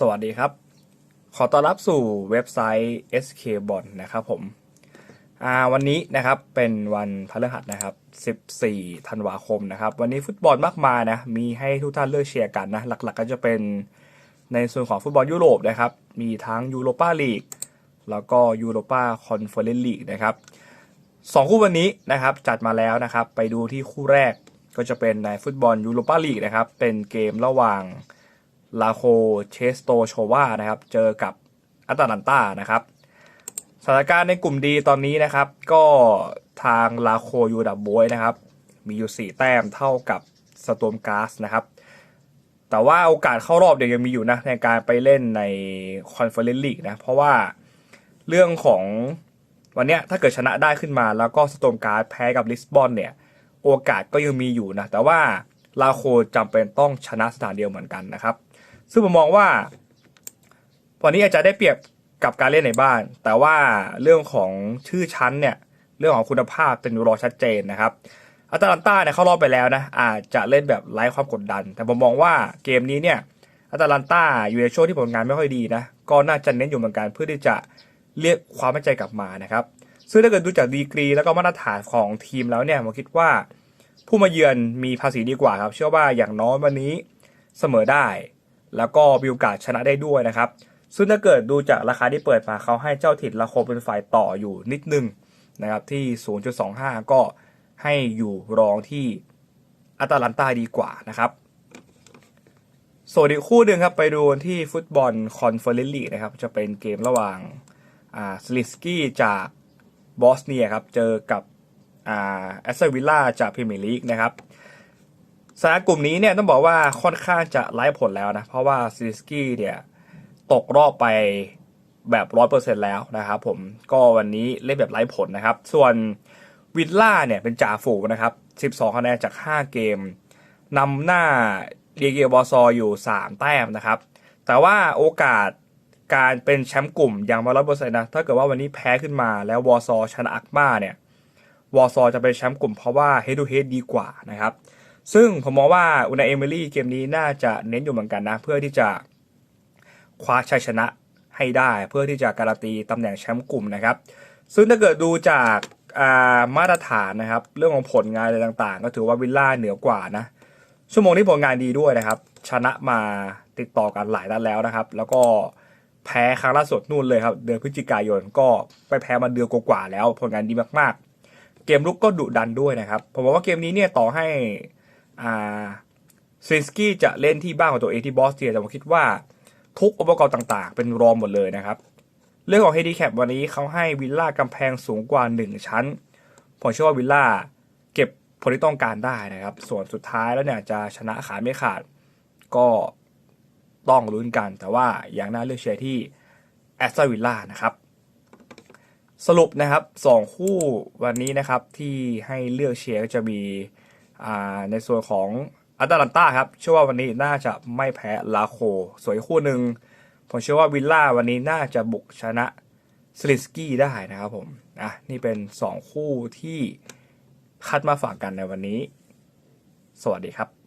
สวัสดีครับ ขอต้อนรับสู่เว็บไซต์ SK b o n นะครับผมอ่าวันนี้นะครับเป็นวันพฤหัสนะครับ 14 ธันวาคมนะครับ วันนี้ฟุตบอลมากมายนะ มีให้ทุกท่านเลือกเชียร์กันนะ หลักๆก็จะเป็นในส่วนของฟุตบอลยุโรปนะครับ มีทั้งยูโรปาลีก แล้วก็ยูโรปาคอนเฟอเรนซ์ลีกนะครับสองคู่วันนี้นะครับจัดมาแล้วนะครับ ไปดูที่คู่แรกก็จะเป็นในฟุตบอลยูโรปาลีกนะครับ เป็นเกมระหว่าง ลาโคเชสโตโชวานะครับ เจอกับอัตแลนตานะครับสถานการณ์ในกลุ่มดีตอนนี้นะครับ ก็ทางลาโคยูดับบวยนะครับ มีอยู่ 4 แต้มเท่ากับสต o มกาสนะครับ แต่ว่าโอกาสเข้ารอบเดี๋ยวยังมีอยู่นะ ในการไปเล่นในคอนเฟอเรนซ์ลีกนะ เพราะว่าเรื่องของวันนี้ถ้าเกิดชนะได้ขึ้นมาแล้วก็สต o มกาสแพ้กับลิสบอนเนี่ย โอกาสก็ยังมีอยู่นะ แต่ว่าลาโคจำเป็นต้องชนะสถานเดียวเหมือนกันนะครับ ซึ่งผมมองว่าวันนี้อาจจะได้เปรียบกับการเล่นในบ้าน แต่ว่าเรื่องของชื่อชั้นเนี่ยเรื่องของคุณภาพเป็นรอชัดเจนนะครับอัตแลนตาเนี่ยเข้ารอบไปแล้วนะอาจจะเล่นแบบไร้ความกดดัน แต่ผมมองว่าเกมนี้เนี่ยอัตแลนตาอยู่ในช่วงที่ผลงานไม่ค่อยดีนะก็น่าจะเน้นอยู่เหมือนกันเพื่อที่จะเรียกความมั่นใจกลับมานะครับซึ่งถ้าเกิดดูจากดีกรีแล้วก็มาตรฐานของทีมแล้วเนี่ยผมคิดว่าผู้มาเยือนมีภาษีดีกว่าครับ เชื่อว่าอย่างน้อยวันนี้เสมอได้ แล้วก็มีโอกาสชนะได้ด้วยนะครับ ซึ่งถ้าเกิดดูจากราคาที่เปิดมาเขาให้เจ้าถิ่นละโคเป็นฝ่ายต่ออยู่นิดนึงนะครับที่ 0.25 ก็ให้อยู่รองที่อัตแลนตาดีกว่านะครับ ส่วนอีกคู่หนึ่งครับไปดูที่ฟุตบอลคอนเฟอเรนซ์ลีกนะครับ จะเป็นเกมระหว่างาสลิสกี้จากบอสเนียครับ เจอกับแอสเซวิลล่าจากพรีเมียร์ลีกนะครับ สถานกลุ่มนี้เนี่ยต้องบอกว่าค่อนข้างจะไร้ผลแล้วนะ เพราะว่าซิลิสกี้เนี่ยตกรอบไปแบบร้อยเปอร์เซ็นแล้วนะครับผมก็วันนี้เล่นแบบไร้ผลนะครับ ส่วนวิลล่าเนี่ยเป็นจ่าฝูงนะครับ 12คะแนนจาก 5 เกมนำหน้าเดียเกบอซออยู่ 3 แต้มนะครับ แต่ว่าโอกาสการเป็นแชมป์กลุ่มยังไม่ร้อยเปอร์เซ็นต์นะถ้าเกิดว่าวันนี้แพ้ขึ้นมาแล้ววอซอชนะอักมาเนี่ยวอซอจะเป็นแชมป์กลุ่มเพราะว่าเฮดูเฮดดีกว่านะครับ ซึ่งผมมองว่าอุนาเอมิลี่เกมนี้น่าจะเน้นอยู่เหมือนกันนะ เพื่อที่จะคว้าชัยชนะให้ได้ เพื่อที่จะการันตีตำแหน่งแชมป์กลุ่มนะครับ ซึ่งถ้าเกิดดูจากามาตรฐานนะครับ เรื่องของผลงานอะไรต่างๆ ก็ถือว่าวิลล่าเหนือกว่านะ ชั่วโมงนี้ผลงานดีด้วยนะครับ ชนะมาติดต่อกันหลายนัดแล้วนะครับ แล้วก็แพ้ครั้งล่าสุดนู่นเลยครับ เดือนพฤศจิกายนก็ไปแพ้มาเดือนกว่าๆแล้ว ผลงานดีมากๆ เกมลุกก็ดุดันด้วยนะครับ ผมบอกว่าเกมนี้เนี่ยต่อให้ อ่าซินสกี้จะเล่นที่บ้านของตัวเองที่บอสเตียแต่ผมคิดว่าทุกองค์ประกอบต่างๆ เป็นรองหมดเลยนะครับ เรื่องของเฮดีแคปวันนี้เขาให้วิลล่ากำแพงสูงกว่า 1 ชั้น ผมเชื่อว่าวิลล่าเก็บผลที่ต้องการได้นะครับ ส่วนสุดท้ายแล้วเนี่ยจะชนะขาดไม่ขาดก็ต้องลุ้นกัน แต่ว่าอย่างน่าเลือกเชียร์ที่แอสตันวิลล่านะครับ สรุปนะครับสองคู่วันนี้นะครับที่ให้เลือกเชียร์ก็จะมี ในส่วนของอัตแลนตาครับเชื่อว่าวันนี้น่าจะไม่แพ้ลาโค สวยคู่หนึ่งผมเชื่อว่าวิลล่าวันนี้น่าจะบุกชนะสลิสกี้ได้นะครับผมอะนี่เป็น 2 คู่ที่คัดมาฝากกันในวันนี้ สวัสดีครับ